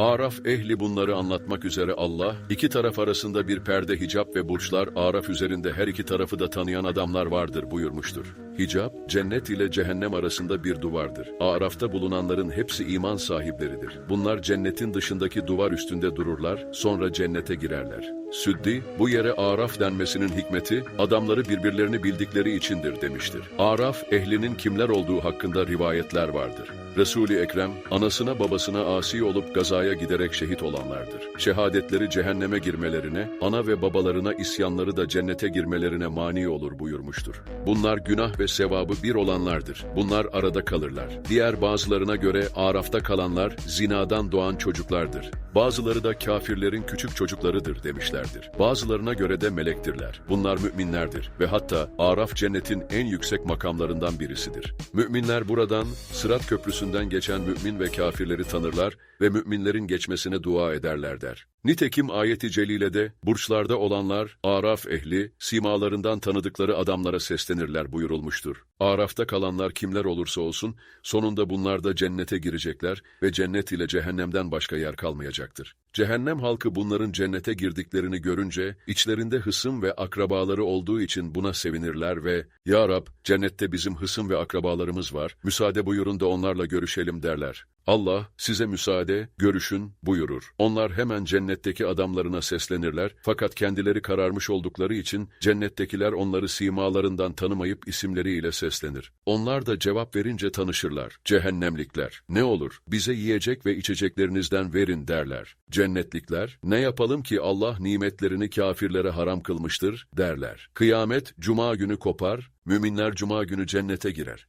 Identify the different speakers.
Speaker 1: Araf ehli bunları anlatmak üzere Allah, iki taraf arasında bir perde hicap ve burçlar, Araf üzerinde her iki tarafı da tanıyan adamlar vardır buyurmuştur. Hicap, cennet ile cehennem arasında bir duvardır. Araf'ta bulunanların hepsi iman sahipleridir. Bunlar cennetin dışındaki duvar üstünde dururlar, sonra cennete girerler. Süddi, bu yere Araf denmesinin hikmeti, adamları birbirlerini bildikleri içindir demiştir. Araf, ehlinin kimler olduğu hakkında rivayetler vardır. Resul-i Ekrem, anasına babasına asi olup gazaya giderek şehit olanlardır. Şehadetleri cehenneme girmelerine, ana ve babalarına isyanları da cennete girmelerine mani olur buyurmuştur. Bunlar günah ve sevabı bir olanlardır. Bunlar arada kalırlar. Diğer bazılarına göre Araf'ta kalanlar zinadan doğan çocuklardır. Bazıları da kafirlerin küçük çocuklarıdır demişlerdir. Bazılarına göre de melektirler. Bunlar müminlerdir ve hatta Araf cennetin en yüksek makamlarından birisidir. Müminler buradan Sırat Köprüsü'nden geçen mümin ve kafirleri tanırlar ve müminlerin geçmesine dua ederler der. Nitekim ayeti celilede burçlarda olanlar Araf ehli simalarından tanıdıkları adamlara seslenirler buyurulmuştur. Araf'ta kalanlar kimler olursa olsun sonunda bunlar da cennete girecekler ve cennet ile cehennemden başka yer kalmayacaktır. Cehennem halkı bunların cennete girdiklerini görünce içlerinde hısım ve akrabaları olduğu için buna sevinirler ve ''Ya Rab, cennette bizim hısım ve akrabalarımız var, müsaade buyurun da onlarla görüşelim.'' derler. Allah size müsaade, görüşün buyurur. Onlar hemen cennetteki adamlarına seslenirler fakat kendileri kararmış oldukları için cennettekiler onları simalarından tanımayıp isimleriyle seslenir. Onlar da cevap verince tanışırlar. Cehennemlikler, ne olur bize yiyecek ve içeceklerinizden verin derler. Cennetlikler, ne yapalım ki Allah nimetlerini kafirlere haram kılmıştır derler. Kıyamet cuma günü kopar, müminler cuma günü cennete girer.